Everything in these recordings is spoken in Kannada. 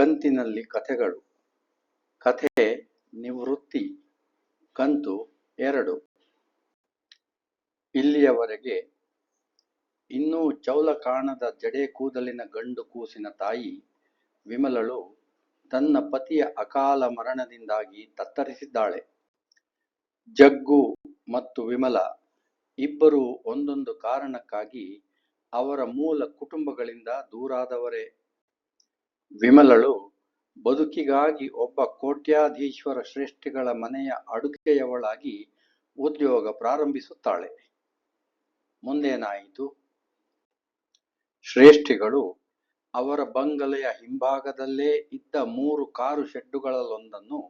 ಕಂತಿನಲ್ಲಿ ಕಥೆಗಳು. ಕಥೆ, ನಿವೃತ್ತಿ. ಕಂತು, ಎರಡು. ಇಲ್ಲಿಯವರೆಗೆ ಇನ್ನೂ ಚೌಲ ಕಾಣದ ಜಡೆ ಕೂದಲಿನ ಗಂಡು ಕೂಸಿನ ತಾಯಿ ವಿಮಲಳು ತನ್ನ ಪತಿಯ ಅಕಾಲ ಮರಣದಿಂದಾಗಿ ತತ್ತರಿಸಿದ್ದಾಳೆ. ಜಗ್ಗು ಮತ್ತು ವಿಮಲ ಇಬ್ಬರೂ ಒಂದೊಂದು ಕಾರಣಕ್ಕಾಗಿ ಅವರ ಮೂಲ ಕುಟುಂಬಗಳಿಂದ ದೂರಾದವರೇ ವಿಮಲಳು ಬದುಕಿಗಾಗಿ ಒಬ್ಬ ಕೋಟ್ಯಾಧೀಶ್ವರ ಶ್ರೇಷ್ಠಿಗಳ ಮನೆಯ ಅಡುಗೆಯವಳಾಗಿ ಉದ್ಯೋಗ ಪ್ರಾರಂಭಿಸುತ್ತಾಳೆ. ಮುಂದೇನಾಯಿತು ಶ್ರೇಷ್ಠಿಗಳು ಅವರ ಬಂಗಲೆಯ ಹಿಂಭಾಗದಲ್ಲೇ ಇದ್ದ ಮೂರು ಕಾರು ಶೆಡ್ಡುಗಳಲ್ಲೊಂದನ್ನು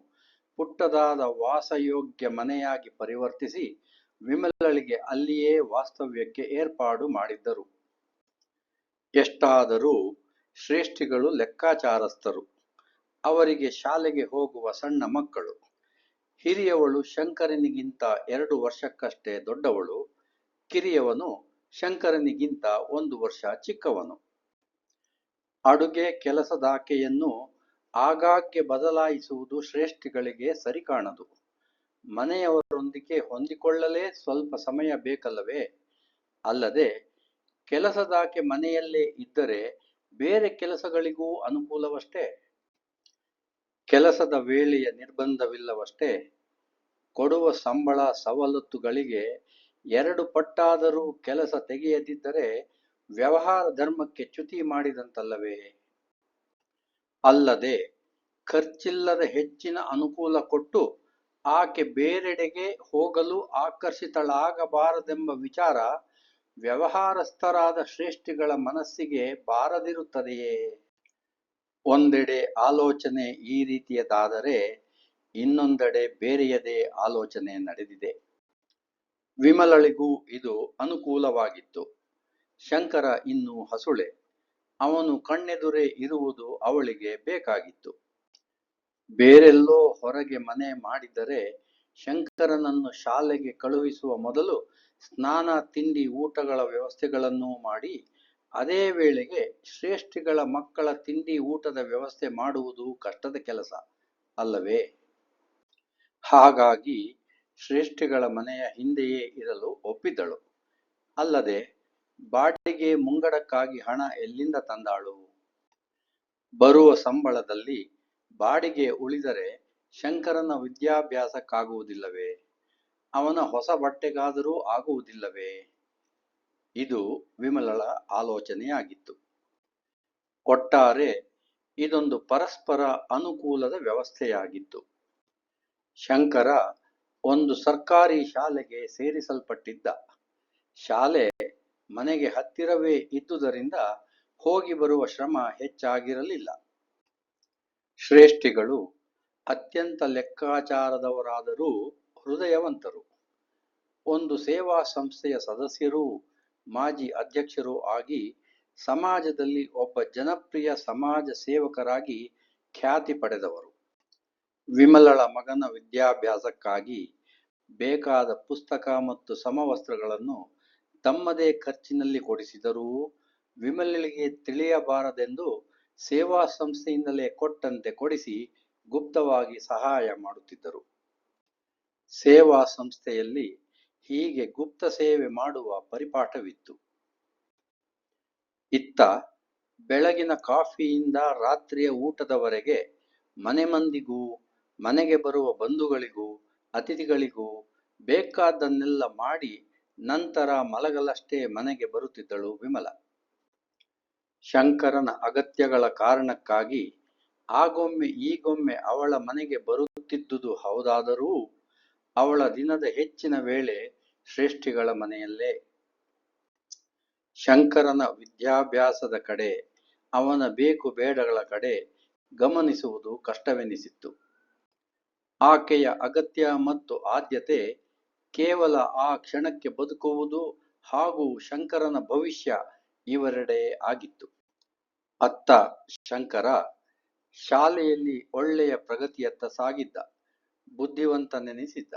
ಪುಟ್ಟದಾದ ವಾಸಯೋಗ್ಯ ಮನೆಯಾಗಿ ಪರಿವರ್ತಿಸಿ ವಿಮಲಳಿಗೆ ಅಲ್ಲಿಯೇ ವಾಸ್ತವ್ಯಕ್ಕೆ ಏರ್ಪಾಡು ಮಾಡಿದ್ದರು. ಎಷ್ಟಾದರೂ ಶ್ರೇಷ್ಠಿಗಳು ಲೆಕ್ಕಾಚಾರಸ್ಥರು. ಅವರಿಗೆ ಶಾಲೆಗೆ ಹೋಗುವ ಸಣ್ಣ ಮಕ್ಕಳು. ಹಿರಿಯವಳು ಶಂಕರನಿಗಿಂತ ಎರಡು ವರ್ಷಕ್ಕಷ್ಟೇ ದೊಡ್ಡವಳು. ಕಿರಿಯವನು ಶಂಕರನಿಗಿಂತ ಒಂದು ವರ್ಷ ಚಿಕ್ಕವನು. ಅಡುಗೆ ಕೆಲಸದಾಕೆಯನ್ನು ಆಗಾಗ್ಗೆ ಬದಲಾಯಿಸುವುದು ಶ್ರೇಷ್ಠಿಗಳಿಗೆ ಸರಿ ಕಾಣದು ಮನೆಯವರೊಂದಿಗೆ ಹೊಂದಿಕೊಳ್ಳಲೇ ಸ್ವಲ್ಪ ಸಮಯ ಬೇಕಲ್ಲವೇ? ಅಲ್ಲದೆ, ಕೆಲಸದಾಕೆ ಮನೆಯಲ್ಲೇ ಇದ್ದರೆ ಬೇರೆ ಕೆಲಸಗಳಿಗೂ ಅನುಕೂಲವಷ್ಟೇ, ಕೆಲಸದ ವೇಳೆಯ ನಿರ್ಬಂಧವಿಲ್ಲವಷ್ಟೇ, ಕೊಡುವ ಸಂಬಳ ಸವಲತ್ತುಗಳಿಗೆ ಎರಡು ಪಟ್ಟಾದರೂ ಕೆಲಸ ತೆಗೆಯದಿದ್ದರೆ ವ್ಯವಹಾರ ಧರ್ಮಕ್ಕೆ ಚ್ಯುತಿ ಮಾಡಿದಂತಲ್ಲವೇ? ಅಲ್ಲದೆ, ಖರ್ಚಿಲ್ಲದ ಹೆಚ್ಚಿನ ಅನುಕೂಲ ಕೊಟ್ಟು ಆಕೆ ಬೇರೆಡೆಗೆ ಹೋಗಲು ಆಕರ್ಷಿತಳಾಗಬಾರದೆಂಬ ವಿಚಾರ ವ್ಯವಹಾರಸ್ಥರಾದ ಶ್ರೇಷ್ಠಿಗಳ ಮನಸ್ಸಿಗೆ ಬಾರದಿರುತ್ತದೆಯೇ? ಒಂದೆಡೆ ಆಲೋಚನೆ ಈ ರೀತಿಯದಾದರೆ ಇನ್ನೊಂದೆಡೆ ಬೇರೆಯದೇ ಆಲೋಚನೆ ನಡೆದಿದೆ. ವಿಮಲಳಿಗೂ ಇದು ಅನುಕೂಲವಾಗಿತ್ತು. ಶಂಕರ ಇನ್ನೂ ಹಸುಳೆ. ಅವನು ಕಣ್ಣೆದುರೇ ಇರುವುದು ಅವಳಿಗೆ ಬೇಕಾಗಿತ್ತು. ಬೇರೆಲ್ಲೋ ಹೊರಗೆ ಮನೆ ಮಾಡಿದರೆ ಶಂಕರನನ್ನು ಶಾಲೆಗೆ ಕಳುಹಿಸುವ ಮೊದಲು ಸ್ನಾನ, ತಿಂಡಿ, ಊಟಗಳ ವ್ಯವಸ್ಥೆಗಳನ್ನೂ ಮಾಡಿ, ಅದೇ ವೇಳೆಗೆ ಶ್ರೇಷ್ಠಿಗಳ ಮಕ್ಕಳ ತಿಂಡಿ, ಊಟದ ವ್ಯವಸ್ಥೆ ಮಾಡುವುದು ಕಷ್ಟದ ಕೆಲಸ ಅಲ್ಲವೇ? ಹಾಗಾಗಿ ಶ್ರೇಷ್ಠಿಗಳ ಮನೆಯ ಹಿಂದೆಯೇ ಇರಲು ಒಪ್ಪಿದಳು ಅಲ್ಲದೆ ಬಾಡಿಗೆ ಮುಂಗಡಕ್ಕಾಗಿ ಹಣ ಎಲ್ಲಿಂದ ತಂದಾಳು? ಬರುವ ಸಂಬಳದಲ್ಲಿ ಬಾಡಿಗೆ ಉಳಿದರೆ ಶಂಕರನ ವಿದ್ಯಾಭ್ಯಾಸಕ್ಕಾಗುವುದಿಲ್ಲವೇ? ಅವನ ಹೊಸ ಬಟ್ಟೆಗಾದರೂ ಆಗುವುದಿಲ್ಲವೇ? ಇದು ವಿಮಲಳ ಆಲೋಚನೆಯಾಗಿತ್ತು. ಒಟ್ಟಾರೆ, ಇದೊಂದು ಪರಸ್ಪರ ಅನುಕೂಲದ ವ್ಯವಸ್ಥೆಯಾಗಿತ್ತು. ಶಂಕರ ಒಂದು ಸರ್ಕಾರಿ ಶಾಲೆಗೆ ಸೇರಿಸಲ್ಪಟ್ಟಿದ್ದ. ಶಾಲೆ ಮನೆಗೆ ಹತ್ತಿರವೇ ಇದ್ದುದರಿಂದ ಹೋಗಿ ಬರುವ ಶ್ರಮ ಹೆಚ್ಚಾಗಿರಲಿಲ್ಲ. ಶ್ರೇಷ್ಠಿಗಳು ಅತ್ಯಂತ ಲೆಕ್ಕಾಚಾರದವರಾದರೂ ಹೃದಯವಂತರು. ಒಂದು ಸೇವಾ ಸಂಸ್ಥೆಯ ಸದಸ್ಯರೂ, ಮಾಜಿ ಅಧ್ಯಕ್ಷರೂ ಆಗಿ ಸಮಾಜದಲ್ಲಿ ಒಬ್ಬ ಜನಪ್ರಿಯ ಸಮಾಜ ಸೇವಕರಾಗಿ ಖ್ಯಾತಿ ಪಡೆದವರು. ವಿಮಲಳ ಮಗನ ವಿದ್ಯಾಭ್ಯಾಸಕ್ಕಾಗಿ ಬೇಕಾದ ಪುಸ್ತಕ ಮತ್ತು ಸಮವಸ್ತ್ರಗಳನ್ನು ತಮ್ಮದೇ ಖರ್ಚಿನಲ್ಲಿ ಕೊಡಿಸಿದರೂ ವಿಮಲಳಿಗೆ ತಿಳಿಯಬಾರದೆಂದು ಸೇವಾ ಸಂಸ್ಥೆಯಿಂದಲೇ ಕೊಟ್ಟಂತೆ ಕೊಡಿಸಿ ಗುಪ್ತವಾಗಿ ಸಹಾಯ ಮಾಡುತ್ತಿದ್ದರು. ಸೇವಾ ಸಂಸ್ಥೆಯಲ್ಲಿ ಹೀಗೆ ಗುಪ್ತ ಸೇವೆ ಮಾಡುವ ಪರಿಪಾಠವಿತ್ತು. ಇತ್ತ ಬೆಳಗಿನ ಕಾಫಿಯಿಂದ ರಾತ್ರಿಯ ಊಟದವರೆಗೆ ಮನೆ ಮಂದಿಗೂ, ಮನೆಗೆ ಬರುವ ಬಂಧುಗಳಿಗೂ, ಅತಿಥಿಗಳಿಗೂ ಬೇಕಾದ್ದನ್ನೆಲ್ಲ ಮಾಡಿ ನಂತರ ಮಲಗಲಷ್ಟೇ ಮನೆಗೆ ಬರುತ್ತಿದ್ದಳು ವಿಮಲ. ಶಂಕರನ ಅಗತ್ಯಗಳ ಕಾರಣಕ್ಕಾಗಿ ಆಗೊಮ್ಮೆ ಈಗೊಮ್ಮೆ ಅವಳ ಮನೆಗೆ ಬರುತ್ತಿದ್ದುದು ಹೌದಾದರೂ ಅವಳ ದಿನದ ಹೆಚ್ಚಿನ ವೇಳೆ ಶ್ರೇಷ್ಠಿಗಳ ಮನೆಯಲ್ಲೇ. ಶಂಕರನ ವಿದ್ಯಾಭ್ಯಾಸದ ಕಡೆ, ಅವನ ಬೇಕು ಬೇಡಗಳ ಕಡೆ ಗಮನಿಸುವುದು ಕಷ್ಟವೆನಿಸಿತ್ತು. ಆಕೆಯ ಅಗತ್ಯ ಮತ್ತು ಆದ್ಯತೆ ಕೇವಲ ಆ ಕ್ಷಣಕ್ಕೆ ಬದುಕುವುದು ಹಾಗೂ ಶಂಕರನ ಭವಿಷ್ಯ ಇವರೆಡೆ ಆಗಿತ್ತು. ಅತ್ತ ಶಂಕರ ಶಾಲೆಯಲ್ಲಿ ಒಳ್ಳೆಯ ಪ್ರಗತಿಯತ್ತ ಸಾಗಿದ್ದ ಬುದ್ಧಿವಂತನೆನಿಸಿದ್ದ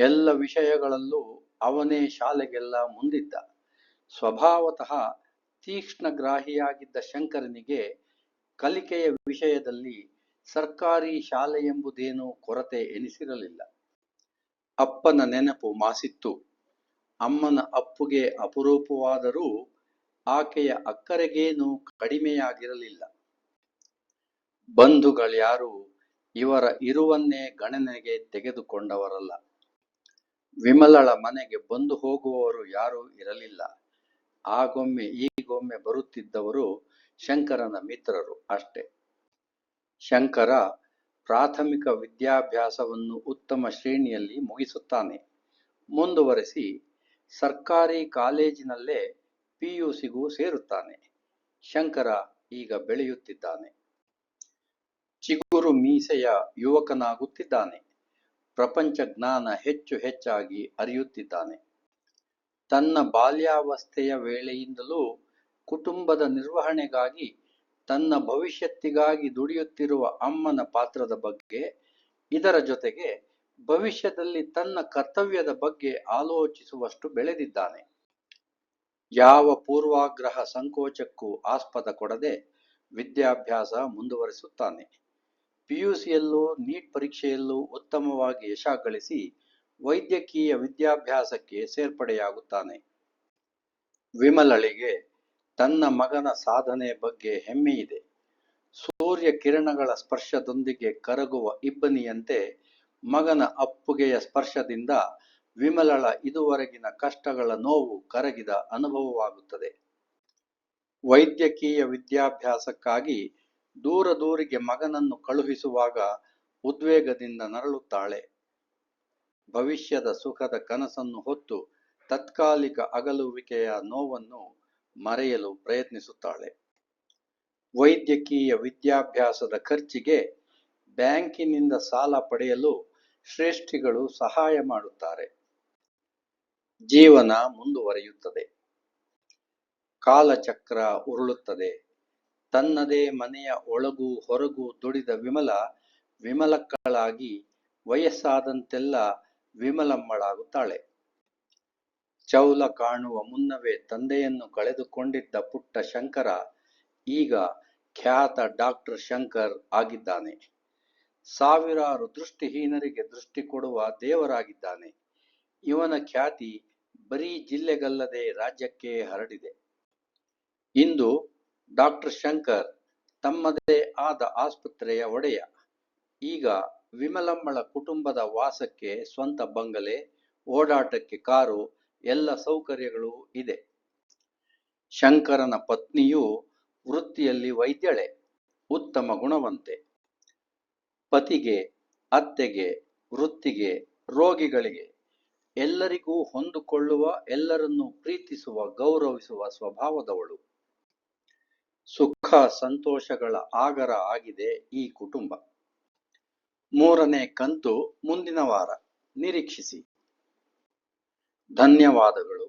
ಎಲ್ಲ ವಿಷಯಗಳಲ್ಲೂ ಅವನೇ ಶಾಲೆಗೆಲ್ಲ ಮುಂದಿದ್ದ. ಸ್ವಭಾವತಃ ತೀಕ್ಷ್ಣಗ್ರಾಹಿಯಾಗಿದ್ದ ಶಂಕರನಿಗೆ ಕಲಿಕೆಯ ವಿಷಯದಲ್ಲಿ ಸರ್ಕಾರಿ ಶಾಲೆ ಎಂಬುದೇನೂ ಕೊರತೆ ಎನಿಸಿರಲಿಲ್ಲ. ಅಪ್ಪನ ನೆನಪು ಮಾಸಿತ್ತು. ಅಮ್ಮನ ಅಪ್ಪುಗೆ ಅಪರೂಪವಾದರೂ ಆಕೆಯ ಅಕ್ಕರೆಗೇನೂ ಕಡಿಮೆಯಾಗಿರಲಿಲ್ಲ. ಬಂಧುಗಳ್ಯಾರೂ ಇವರ ಇರುವನ್ನೇ ಗಣನೆಗೆ ತೆಗೆದುಕೊಂಡವರಲ್ಲ. ವಿಮಲಳ ಮನೆಗೆ ಬಂದು ಹೋಗುವವರು ಯಾರೂ ಇರಲಿಲ್ಲ. ಆಗೊಮ್ಮೆ, ಈಗೊಮ್ಮೆ ಬರುತ್ತಿದ್ದವರು ಶಂಕರನ ಮಿತ್ರರು ಅಷ್ಟೆ. ಶಂಕರ ಪ್ರಾಥಮಿಕ ವಿದ್ಯಾಭ್ಯಾಸವನ್ನು ಉತ್ತಮ ಶ್ರೇಣಿಯಲ್ಲಿ ಮುಗಿಸುತ್ತಾನೆ. ಮುಂದುವರೆಸಿ ಸರ್ಕಾರಿ ಕಾಲೇಜಿನಲ್ಲೇ ಪಿಯುಸಿಗೂ ಸೇರುತ್ತಾನೆ. ಶಂಕರ ಈಗ ಬೆಳೆಯುತ್ತಿದ್ದಾನೆ. ಚಿಗುರು ಮೀಸೆಯ ಯುವಕನಾಗುತ್ತಿದ್ದಾನೆ. ಪ್ರಪಂಚ ಜ್ಞಾನ ಹೆಚ್ಚು ಹೆಚ್ಚಾಗಿ ಅರಿಯುತ್ತಿದ್ದಾನೆ ತನ್ನ ಬಾಲ್ಯಾವಸ್ಥೆಯ ವೇಳೆಯಿಂದಲೂ ಕುಟುಂಬದ ನಿರ್ವಹಣೆಗಾಗಿ, ತನ್ನ ಭವಿಷ್ಯತ್ತಿಗಾಗಿ ದುಡಿಯುತ್ತಿರುವ ಅಮ್ಮನ ಪಾತ್ರದ ಬಗ್ಗೆ, ಇದರ ಜೊತೆಗೆ ಭವಿಷ್ಯದಲ್ಲಿ ತನ್ನ ಕರ್ತವ್ಯದ ಬಗ್ಗೆ ಆಲೋಚಿಸುವಷ್ಟು ಬೆಳೆದಿದ್ದಾನೆ. ಯಾವ ಪೂರ್ವಾಗ್ರಹ ಸಂಕೋಚಕ್ಕೂ ಆಸ್ಪದ ಕೊಡದೆ ವಿದ್ಯಾಭ್ಯಾಸ ಮುಂದುವರಿಸುತ್ತಾನೆ. ಪಿಯುಸಿಯಲ್ಲೂ ನೀಟ್ ಪರೀಕ್ಷೆಯಲ್ಲೂ ಉತ್ತಮವಾಗಿ ಯಶ ಗಳಿಸಿ ವೈದ್ಯಕೀಯ ವಿದ್ಯಾಭ್ಯಾಸಕ್ಕೆ ಸೇರ್ಪಡೆಯಾಗುತ್ತಾನೆ. ವಿಮಲಳಿಗೆ ತನ್ನ ಮಗನ ಸಾಧನೆ ಬಗ್ಗೆ ಹೆಮ್ಮೆಯಿದೆ ಸೂರ್ಯ ಕಿರಣಗಳ ಸ್ಪರ್ಶದೊಂದಿಗೆ ಕರಗುವ ಇಬ್ಬನಿಯಂತೆ ಮಗನ ಅಪ್ಪುಗೆಯ ಸ್ಪರ್ಶದಿಂದ ವಿಮಲಳ ಇದುವರೆಗಿನ ಕಷ್ಟಗಳ ನೋವು ಕರಗಿದ ಅನುಭವವಾಗುತ್ತದೆ. ವೈದ್ಯಕೀಯ ವಿದ್ಯಾಭ್ಯಾಸಕ್ಕಾಗಿ ದೂರ ದೂರಿಗೆ ಮಗನನ್ನು ಕಳುಹಿಸುವಾಗ ಉದ್ವೇಗದಿಂದ ನರಳುತ್ತಾಳೆ. ಭವಿಷ್ಯದ ಸುಖದ ಕನಸನ್ನು ಹೊತ್ತು ತತ್ಕಾಲಿಕ ಅಗಲುವಿಕೆಯ ನೋವನ್ನು ಮರೆಯಲು ಪ್ರಯತ್ನಿಸುತ್ತಾಳೆ. ವೈದ್ಯಕೀಯ ವಿದ್ಯಾಭ್ಯಾಸದ ಖರ್ಚಿಗೆ ಬ್ಯಾಂಕಿನಿಂದ ಸಾಲ ಪಡೆಯಲು ಶ್ರೇಷ್ಠಿಗಳು ಸಹಾಯ ಮಾಡುತ್ತಾರೆ. ಜೀವನ ಮುಂದುವರಿಯುತ್ತದೆ. ಕಾಲಚಕ್ರ ಉರುಳುತ್ತದೆ. ತನ್ನದೇ ಮನೆಯ ಒಳಗೂ ಹೊರಗೂ ದುಡಿದ ವಿಮಲ, ವಿಮಲಕ್ಕಳಾಗಿ ವಯಸ್ಸಾದಂತೆಲ್ಲ ವಿಮಲಮ್ಮಳಾಗುತ್ತಾಳೆ. ಚೌಲ ಕಾಣುವ ಮುನ್ನವೇ ತಂದೆಯನ್ನು ಕಳೆದುಕೊಂಡಿದ್ದ ಪುಟ್ಟ ಶಂಕರ ಈಗ ಖ್ಯಾತ ಡಾಕ್ಟರ್ ಶಂಕರ್ ಆಗಿದ್ದಾನೆ. ಸಾವಿರಾರು ದೃಷ್ಟಿಹೀನರಿಗೆ ದೃಷ್ಟಿ ಕೊಡುವ ದೇವರಾಗಿದ್ದಾನೆ. ಇವನ ಖ್ಯಾತಿ ಬರೀ ಜಿಲ್ಲೆಗಲ್ಲದೆ ರಾಜ್ಯಕ್ಕೆ ಹರಡಿದೆ. ಇಂದು ಡಾಕ್ಟರ್ ಶಂಕರ್ ತಮ್ಮದೇ ಆದ ಆಸ್ಪತ್ರೆಯ ಒಡೆಯ. ಈಗ ವಿಮಲಮ್ಮಳ ಕುಟುಂಬದ ವಾಸಕ್ಕೆ ಸ್ವಂತ ಬಂಗಲೆ, ಓಡಾಟಕ್ಕೆ ಕಾರು, ಎಲ್ಲ ಸೌಕರ್ಯಗಳು ಇದೆ. ಶಂಕರನ ಪತ್ನಿಯು ವೃತ್ತಿಯಲ್ಲಿ ವೈದ್ಯಳೆ, ಉತ್ತಮ ಗುಣವಂತೆ. ಪತಿಗೆ, ಅತ್ತೆಗೆ, ವೃತ್ತಿಗೆ, ರೋಗಿಗಳಿಗೆ ಎಲ್ಲರಿಗೂ ಹೊಂದಿಕೊಳ್ಳುವ, ಎಲ್ಲರನ್ನೂ ಪ್ರೀತಿಸುವ, ಗೌರವಿಸುವ ಸ್ವಭಾವದವಳು. ಸುಖ ಸಂತೋಷಗಳ ಆಗರ ಆಗಿದೆ ಈ ಕುಟುಂಬ. ಮೂರನೇ ಕಂತು ಮುಂದಿನ ವಾರ. ನಿರೀಕ್ಷಿಸಿ. ಧನ್ಯವಾದಗಳು.